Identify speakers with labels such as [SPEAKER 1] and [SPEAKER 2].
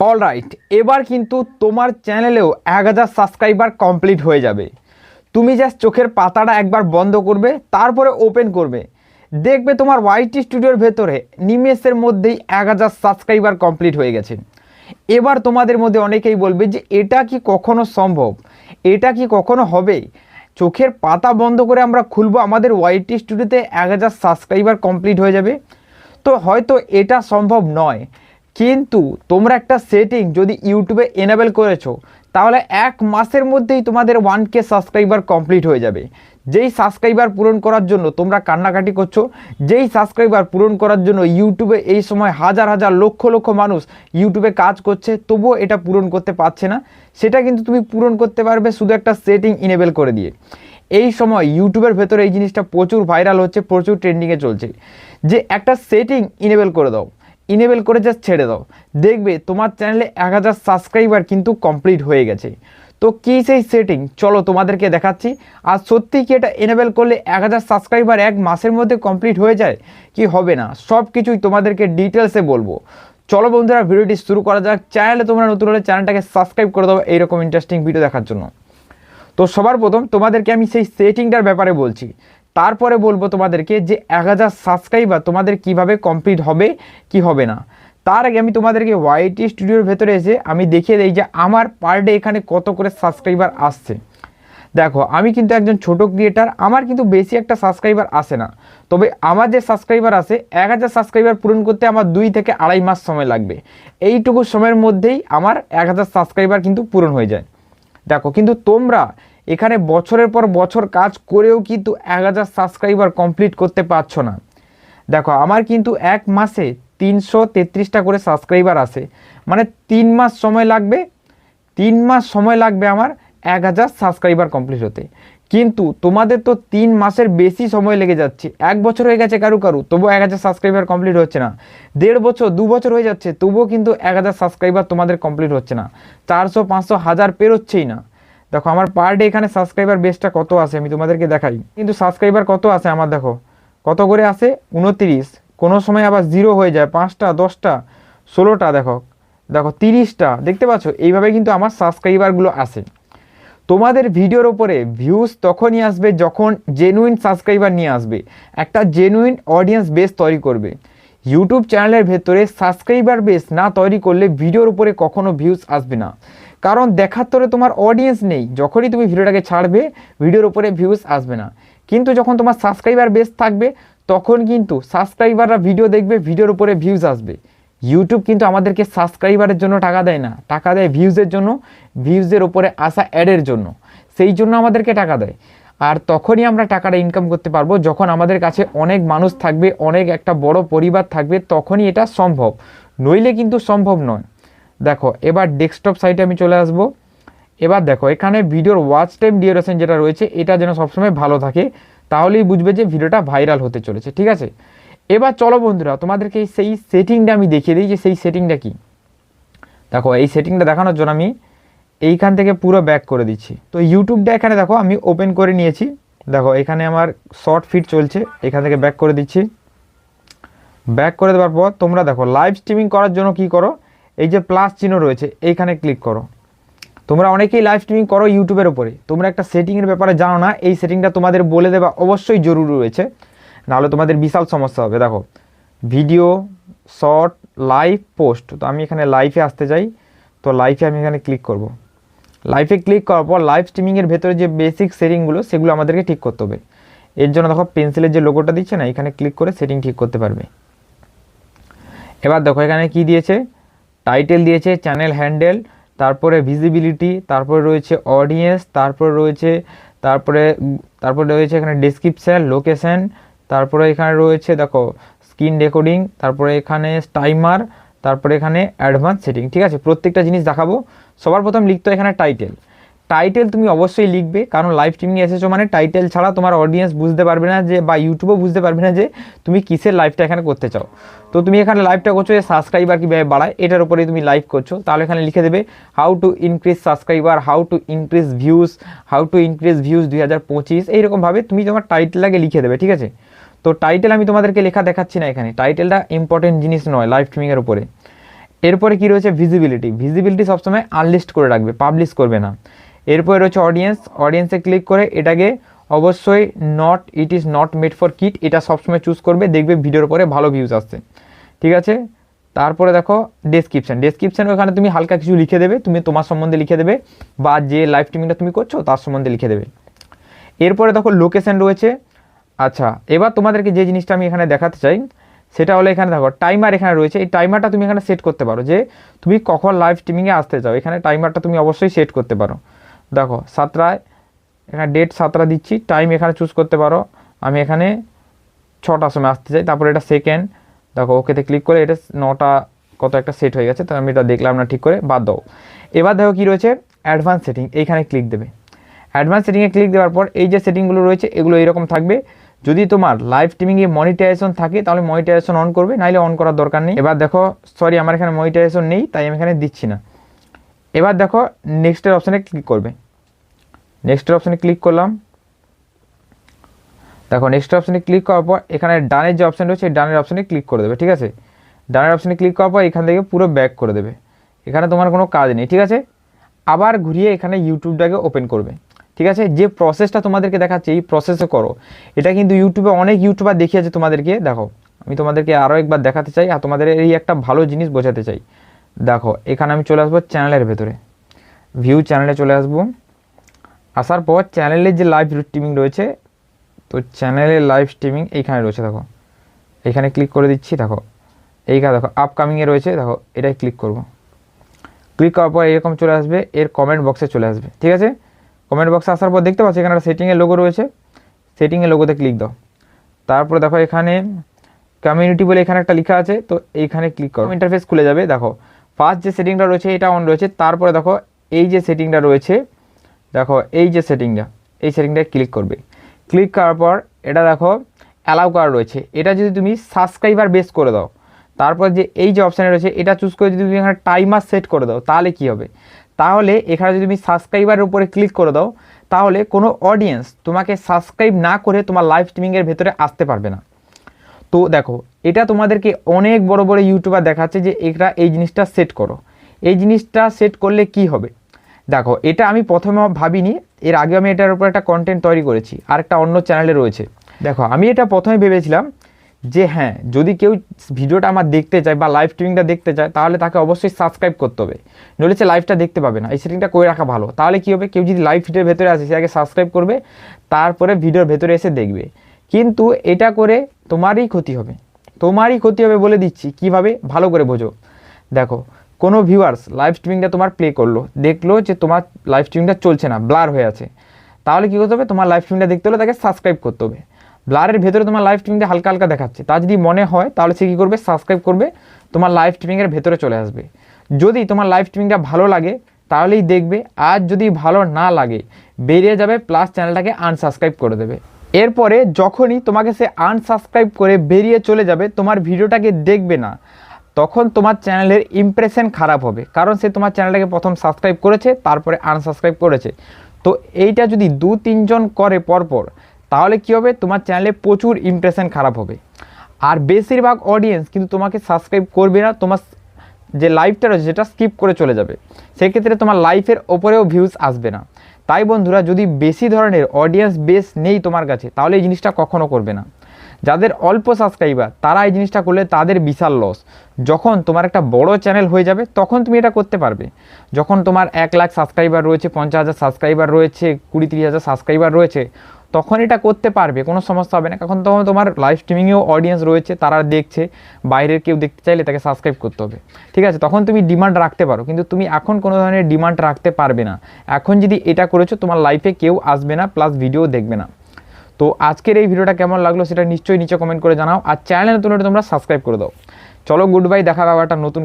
[SPEAKER 1] All right এবার কিন্তু তোমার চ্যানেলেও এক হাজার সাবস্ক্রাইবার কমপ্লিট হয়ে যাবে। তুমি জাস্ট চোখের পাতাটা একবার বন্ধ করবে, তারপরে ওপেন করবে। দেখবে তোমার ওয়াইটি স্টুডিওর ভেতরে নিমেষের মধ্যেই এক হাজার সাবস্ক্রাইবার কমপ্লিট হয়ে গেছে। এবার তোমাদের মধ্যে অনেকেই বলবে যে, এটা কি কখনো সম্ভব? এটা কি কখনো হবে? চোখের পাতা বন্ধ করে আমরা খুলবো, আমাদের ওয়াইটি স্টুডিওতে এক হাজার সাবস্ক্রাইবার কমপ্লিট হয়ে যাবে। তো হয়তো এটা সম্ভব নয়। কিন্তু তোমরা একটা সেটিং যদি ইউটিউবে এনেবেল করেছ, তাহলে এক মাসের মধ্যেই তোমাদের ওয়ান কে সাবস্ক্রাইবার কমপ্লিট হয়ে যাবে। যেই সাবস্ক্রাইবার পূরণ করার জন্য তোমরা কান্নাকাটি করছ, যেই সাবস্ক্রাইবার পূরণ করার জন্য ইউটিউবে এই সময় হাজার হাজার লক্ষ লক্ষ মানুষ ইউটিউবে কাজ করছে, তবুও এটা পূরণ করতে পারছে না। সেটা কিন্তু তুমি পূরণ করতে পারবে শুধু একটা সেটিং ইনেবেল করে দিয়ে। এই সময় ইউটিউবের ভেতরে এই জিনিসটা প্রচুর ভাইরাল হচ্ছে, প্রচুর ট্রেন্ডিংয়ে চলছে। যে একটা সেটিং ইনেবেল করে দাও। ইনেবেল করে জাস্ট ছেড়ে দাও। দেখবে তোমার চ্যানেলে এক হাজার সাবস্ক্রাইবার কিন্তু কমপ্লিট হয়ে গেছে। তো কী সেই সেটিং চলো তোমাদেরকে দেখাচ্ছি। আর সত্যি কি এটা এনেবেল করলে এক হাজার সাবস্ক্রাইবার এক মাসের মধ্যে কমপ্লিট হয়ে যায়? কি হবে না? সব কিছুই তোমাদেরকে ডিটেলসে বলব। চলো বন্ধুরা, ভিডিওটি শুরু করা যাক। চ্যানেলে তোমরা নতুন হলে চ্যানেলটাকে সাবস্ক্রাইব করে দেবো এইরকম ইন্টারেস্টিং ভিডিও দেখার জন্য। তো সবার প্রথম তোমাদেরকে আমি সেই সেটিংটার ব্যাপারে বলছি। তারপরে বলব তোমাদেরকে যে এক হাজার সাবস্ক্রাইবার তোমাদের কীভাবে কমপ্লিট হবে, কি হবে না। তার আগে আমি তোমাদেরকে ওয়াইটি স্টুডিওর ভেতরে এসে আমি দেখিয়ে দিই যে আমার পার ডে এখানে কত করে সাবস্ক্রাইবার আসছে। দেখো, আমি কিন্তু একজন ছোট ক্রিয়েটার আমার কিন্তু বেশি একটা সাবস্ক্রাইবার আসে না। তবে আমার যে সাবস্ক্রাইবার আসে এক হাজার সাবস্ক্রাইবার পূরণ করতে আমার দুই থেকে আড়াই মাস সময় লাগবে। এইটুকু সময়ের মধ্যেই আমার এক হাজার সাবস্ক্রাইবার কিন্তু পূরণ হয়ে যায়। দেখো, কিন্তু তোমরা এখানে বছরের পর বছর কাজ করেও কিন্তু এক হাজার সাবস্ক্রাইবার কমপ্লিট করতে পারছ না। দেখো, আমার কিন্তু এক মাসে তিনশো তেত্রিশটা করে সাবস্ক্রাইবার আসে মানে তিন মাস সময় লাগবে, তিন মাস সময় লাগবে আমার এক হাজার সাবস্ক্রাইবার কমপ্লিট হতে। কিন্তু তোমাদের তো তিন মাসের বেশি সময় লেগে যাচ্ছে। এক বছর হয়ে গেছে কারু কারু, তবুও এক হাজার সাবস্ক্রাইবার কমপ্লিট হচ্ছে না। দেড় বছর, দু বছর হয়ে যাচ্ছে, তবুও কিন্তু এক হাজার সাবস্ক্রাইবার তোমাদের কমপ্লিট হচ্ছে না। চারশো, পাঁচশো, হাজার পেরোচ্ছেই না। দেখো, আমার পার ডে এখানে সাবস্ক্রাইবার বেসটা কত আসে আমি তোমাদেরকে দেখাই। কিন্তু সাবস্ক্রাইবার কত আসে আমার দেখো? কত করে আসে উনত্রিশ। কোনো সময় আবার জিরো হয়ে যায়, পাঁচটা, দশটা, ষোলোটা দেখো। দেখো, তিরিশটা। দেখতে পাচ্ছ? এইভাবে কিন্তু আমার সাবস্ক্রাইবারগুলো আসে তোমাদের ভিডিওর ওপরে ভিউজ তখনই আসবে যখন জেনুইন সাবস্ক্রাইবার নিয়ে আসবে। একটা জেনুইন অডিয়েন্স বেস তৈরি করবে। ইউটিউব চ্যানেলের ভেতরে সাবস্ক্রাইবার বেস না তৈরি করলে ভিডিওর উপরে কখনো ভিউজ আসবে না। কারণ দেখার তোরে তোমার অডিয়েন্স নেই। যখনই তুমি ভিডিওটাকে ছাড়বে, ভিডিওর উপরে ভিউজ আসবে না। কিন্তু যখন তোমার সাবস্ক্রাইবার বেস থাকবে, তখন কিন্তু সাবস্ক্রাইবাররা ভিডিও দেখবে, ভিডিওর উপরে ভিউজ আসবে। ইউটিউব কিন্তু আমাদেরকে সাবস্ক্রাইবারের জন্য টাকা দেয় না। টাকা দেয় ভিউজের জন্য ভিউজের ওপরে আসা অ্যাডের জন্য। সেই জন্য আমাদেরকে টাকা দেয়। আর তখনই আমরা টাকাটা ইনকাম করতে পারব। যখন আমাদের কাছে অনেক মানুষ থাকবে, অনেক একটা বড় পরিবার থাকবে, তখনই এটা সম্ভব। নইলে কিন্তু সম্ভব নয়। দেখো, এবার ডেস্কটপ সাইটে আমি চলে আসব। এবার দেখো, এখানে ভিডিওর ওয়াচ টাইম ডিউরেশন যেটা রয়েছে, এটা যেন সবসময় ভালো থাকে, তাহলেই বুঝবে যে ভিডিওটা ভাইরাল হতে চলেছে, ঠিক আছে? এবার চলো বন্ধুরা, তোমাদেরকে সেই সেটিংটা আমি দেখিয়ে দিই, যে সেই সেটিংটা কি? দেখো, এই সেটিংটা দেখানোর জন্য আমি এইখান থেকে পুরো ব্যাক করে দিচ্ছি। তো ইউটিউবটা এখানে দেখো, আমি ওপেন করে নিয়েছি। দেখো, এখানে আমার শর্ট ফিট চলছে, এখান থেকে ব্যাক করে দিচ্ছি। ব্যাক করে দেওয়ার পর তোমরা দেখো লাইভ স্ট্রিমিং করার জন্য কি করো? এই যে প্লাস চিহ্ন রয়েছে, এইখানে ক্লিক করো। তোমরা অনেকেই লাইভ স্ট্রিমিং করো ইউটিউবের ওপরে তোমরা একটা সেটিংয়ের ব্যাপারে জানো না, এই সেটিংটা তোমাদের বলে দেওয়া অবশ্যই জরুরি রয়েছে। নাহলে তোমাদের বিশাল সমস্যা হবে। দেখো ভিডিও শর্ট লাইভ পোস্ট তো আমি এখানে লাইভে আসতে চাই। তো লাইভে আমি এখানে ক্লিক করব। লাইভে ক্লিক করার পর লাইভ স্ট্রিমিংয়ের ভেতরে যে বেসিক সেটিংগুলো সেগুলো আমাদেরকে ঠিক করতে হবে। এর জন্য দেখো পেন্সিলের যে লোগোটা দিচ্ছে না, এখানে ক্লিক করে সেটিং ঠিক করতে পারবে। এবার দেখো, এখানে কি দিয়েছে? টাইটেল দিয়েছে, চ্যানেল হ্যান্ডেল, তারপরে ভিজিবিলিটি, তারপরে রয়েছে অডিয়েন্স, তারপরে রয়েছে, তারপরে তারপরে রয়েছে এখানে ডিসক্রিপশান, লোকেশন, তারপরে এখানে রয়েছে দেখো, স্ক্রিন রেকর্ডিং, তারপরে এখানে টাইমার, তারপরে এখানে অ্যাডভান্স সেটিং, ঠিক আছে? প্রত্যেকটা জিনিস দেখাবো। সবার প্রথম লিখতে এখানে টাইটেল। টাইটেল তুমি অবশ্যই লিখবে, কারণ লাইভ স্ট্রিমিং এসেছ মানে টাইটেল ছাড়া তোমার অডিয়েন্স বুঝতে পারবে না যে, বা ইউটিউবও বুঝতে পারবে না যে, তুমি কিসের লাইভটা এখানে করতে চাও। তো তুমি এখানে লাইভটা করছ যে সাবস্ক্রাইবার কীভাবে বাড়ায়, এটার উপরেই তুমি লাইভ করছ। তাহলে এখানে লিখে দেবে how to increase subscriber how to increase views how to increase views দুই হাজার পঁচিশ। এইরকমভাবে তুমি তোমার টাইটেলটাকে লিখে দেবে, ঠিক আছে? তো টাইটেল আমি তোমাদেরকে লেখা দেখাচ্ছি না এখানে। টাইটেলটা ইম্পর্টেন্ট জিনিস নয় লাইভ স্ট্রিমিংয়ের উপরে। এরপরে কি রয়েছে? ভিজিবিলিটি ভিজিবিলিটি সবসময় আনলিস্ট করে রাখবে পাবলিশ করবে না। এরপরে রয়েছে অডিয়েন্স অডিয়েন্সে ক্লিক করে এটাকে অবশ্যই not it is not made for kit এটা সবসময় চুজ করবে, দেখবে ভিডিওর পরে ভালো ভিউজ আসছে। ঠিক আছে? তারপরে দেখো ডেসক্রিপশন ডেসক্রিপশন ওখানে তুমি হালকা কিছু লিখে দেবে, তুমি তোমার সম্বন্ধে লিখে দেবে, বা যে লাইভ স্ট্রিমিংটা তুমি করছ, তার সম্বন্ধে লিখে দেবে। এরপরে দেখো লোকেশন রয়েছে আচ্ছা এবার তোমাদেরকে যে জিনিসটা আমি এখানে দেখাতে চাই, সেটা হলো এখানে দেখো টাইমার এখানে রয়েছে, এই টাইমারটা তুমি এখানে সেট করতে পারো, যে তুমি কখন লাইভ স্ট্রিমিংয়ে আসতে চাও, এখানে টাইমারটা তুমি অবশ্যই সেট করতে পারো। দেখো সাতটায় এখানে ডেট সাতটা দিচ্ছি টাইম এখানে চুজ করতে পারো। আমি এখানে ছটার সময় আসতে চাই, তারপরে এটা সেকেন্ড দেখো ওকেতে ক্লিক করে এটা নটা কত একটা সেট হয়ে গেছে তো আমি এটা দেখলাম না, ঠিক করে বাদ দাও। এবার দেখো কী রয়েছে অ্যাডভান্স সেটিং এইখানে ক্লিক দেবে। অ্যাডভান্স সেটিংয়ে ক্লিক দেওয়ার পর এই যে সেটিংগুলো রয়েছে, এগুলো এরকম থাকবে। যদি তোমার লাইভ স্ট্রিমিংয়ে মনিটাইজেশন থাকে, তাহলে মনিটাইজেশন অন করবে নাইলে অন করার দরকার নেই। এবার দেখো সরি আমার এখানে মনিটাইজেশন নেই, তাই আমি এখানে দিচ্ছি না। এবার দেখো নেক্সটের অপশানে ক্লিক করবে। নেক্সটের অপশানে ক্লিক করলাম। দেখো নেক্সট অপশানে ক্লিক করার পর এখানে ডানের যে অপশান রয়েছে, ডানের অপশানে ক্লিক করে দেবে, ঠিক আছে? ডানের অপশানে ক্লিক করার পর এখান থেকে পুরো ব্যাক করে দেবে। এখানে তোমার কোনো কাজ নেই, ঠিক আছে? আবার ঘুরিয়ে এখানে ইউটিউবটাকে ওপেন করবে, ঠিক আছে? যে প্রসেসটা তোমাদেরকে দেখাচ্ছে, এই প্রসেসে করো। এটা কিন্তু ইউটিউবে অনেক ইউটিউবার দেখিয়েছে তোমাদেরকে। দেখো, আমি তোমাদেরকে আরও একবার দেখাতে চাই আর তোমাদের এই একটা ভালো জিনিস বোঝাতে চাই। দেখো, এখানে আমি চলে আসব চ্যানেলের ভেতরে। ভিউ চ্যানেলে চলে আসব। আসার পর চ্যানেলের যে লাইভ স্ট্রিমিং রয়েছে, তো চ্যানেলের লাইভ স্ট্রিমিং এইখানে রয়েছে, দেখো। এখানে ক্লিক করে দিচ্ছি, দেখো। এইখানে দেখো আপকামিংয়ে রয়েছে, দেখো, এটাই ক্লিক করব। ক্লিক করার পর এরকম চলে আসবে, এর কমেন্ট বক্সে চলে আসবে, ঠিক আছে? কমেন্ট বক্সে আসার পর দেখতে পাচ্ছি, এখানে একটা সেটিংয়ের লোগো রয়েছে। সেটিংয়ের লোগোতে ক্লিক দাও। তারপরে দেখো, এখানে কমিউনিটি বলে এখানে একটা লেখা আছে, তো এইখানে ক্লিক করো। ইন্টারফেস খুলে যাবে, দেখো। ফার্স্ট যে সেটিংটা রয়েছে, এটা অন রয়েছে। তারপরে দেখো, এই যে সেটিংটা রয়েছে দেখো এই যে সেটিংটা এই সেটিংটায় ক্লিক করবে। ক্লিক করার পর এটা দেখো অ্যালাউ করা রয়েছে। এটা যদি তুমি সাবস্ক্রাইবার বেস করে দাও, তারপর যে এই যে অপশানে রয়েছে, এটা চুজ করে যদি তুমি এখানে টাইমার সেট করে দাও, তাহলে কি হবে? তাহলে এখানে যদি তুমি সাবস্ক্রাইবারের উপরে ক্লিক করে দাও, তাহলে কোনো অডিয়েন্স তোমাকে সাবস্ক্রাইব না করে তোমার লাইভ স্ট্রিমিংয়ের ভেতরে আসতে পারবে না। তো দেখো, এটা তোমাদেরকে অনেক বড় বড় ইউটিউবার দেখাচ্ছে যে এটা এই জিনিসটা সেট করো। এই জিনিসটা সেট করলে কি হবে? দেখো, এটা আমি প্রথমে ভাবিনি, এর আগে আমি এটার উপর একটা কন্টেন্ট তৈরি করেছি, আর একটা অন্য চ্যানেলে রয়েছে। দেখো, আমি এটা প্রথমে ভেবেছিলাম যে হ্যাঁ যদি কেউ ভিডিওটা আমার দেখতে চায় বা লাইভ স্ট্রিমিংটা দেখতে চায়, তাহলে তাকে অবশ্যই সাবস্ক্রাইব করতে হবে। নইলে সে লাইভটা দেখতে পাবে না। এই সেটিংটা করে রাখা ভালো। তাহলে কী হবে? কেউ যদি লাইভ ভিডিওর ভেতরে আসে, সে আগে সাবস্ক্রাইব করবে, তারপরে ভিডিওর ভেতরে এসে দেখবে। কিন্তু এটা করে তোমারই ক্ষতি হবে। তোমারই ক্ষতি হবে বলে দিচ্ছি। কীভাবে? ভালো করে বোঝো। দেখো কোনো ভিউয়ার্স লাইভ স্ট্রিমিংটা তোমার প্লে করল, দেখল যে তোমার লাইভ স্ট্রিমিংটা চলছে না ব্লার হয়ে আছে, তাহলে কী করতে হবে? তোমার লাইভ স্ট্রিমটা দেখতে হলে তাকে সাবস্ক্রাইব করতে হবে। ব্লারের ভেতরে তোমার লাইভ স্ট্রিমিংটা হালকা হালকা দেখাচ্ছে, তা যদি মনে হয়, তাহলে সে কী করবে? সাবস্ক্রাইব করবে, তোমার লাইভ স্ট্রিমিংয়ের ভেতরে চলে আসবে। যদি তোমার লাইভ স্ট্রিমিংটা ভালো লাগে, তাহলেই দেখবে, আর যদি ভালো না লাগে, বেরিয়ে যাবে প্লাস চ্যানেলটাকে আনসাবস্ক্রাইব করে দেবে। এরপরে যখনই তোমাকে সে আনসাবস্ক্রাইব করে বেরিয়ে চলে যাবে, তোমার ভিডিওটাকে দেখবে না তখন তোমার চ্যানেলের ইমপ্রেশন খারাপ হবে। কারণ সে তোমার চ্যানেলটাকে প্রথম সাবস্ক্রাইব করেছে, তারপরে আনসাবস্ক্রাইব করেছে। তো এইটা যদি দু তিনজন করে পরপর, তাহলে কী হবে? তোমার চ্যানেলে প্রচুর ইমপ্রেশন খারাপ হবে। আর বেশিরভাগ অডিয়েন্স কিন্তু তোমাকে সাবস্ক্রাইব করবে না, তোমার যে লাইভটা রয়েছে সেটা স্কিপ করে চলে যাবে। সেক্ষেত্রে তোমার লাইফের ওপরেও ভিউজ আসবে না। তাই বন্ধুরা, যদি বেশি ধরনের অডিয়েন্স বেস নেই তোমার কাছে, তাহলে এই জিনিসটা কখনো করবে না। যাদের অল্প সাবস্ক্রাইবার তারা এই জিনিসটা করলে তাদের বিশাল লস যখন তোমার একটা বড় চ্যানেল হয়ে যাবে, তখন তুমি এটা করতে পারবে। যখন তোমার এক লাখ সাবস্ক্রাইবার রয়েছে, পঞ্চাশ হাজার সাবস্ক্রাইবার রয়েছে, কুড়ি তিরিশ হাজার সাবস্ক্রাইবার রয়েছে, তখন এটা করতে পারবে, কোনো সমস্যা হবে না। এখন তখন তোমার লাইভ স্ট্রিমিংয়েও অডিয়েন্স রয়েছে, তারা দেখছে, বাইরের কেউ দেখতে চাইলে তাকে সাবস্ক্রাইব করতে হবে। ঠিক আছে? তখন তুমি ডিমান্ড রাখতে পারো, কিন্তু তুমি এখন কোনো ধরনের ডিমান্ড রাখতে পারবে না। এখন যদি এটা করেছ, তোমার লাইফে কেউ আসবে না প্লাস ভিডিও দেখবে না। তো আজকের এই ভিডিওটা কেমন লাগল সেটা নিশ্চয়ই নিচে কমেন্ট করে জানাও। আর চ্যানেলে তোমরা তোমরা সাবস্ক্রাইব করে দাও। চলো গুড বাই দেখা হবে একটা নতুন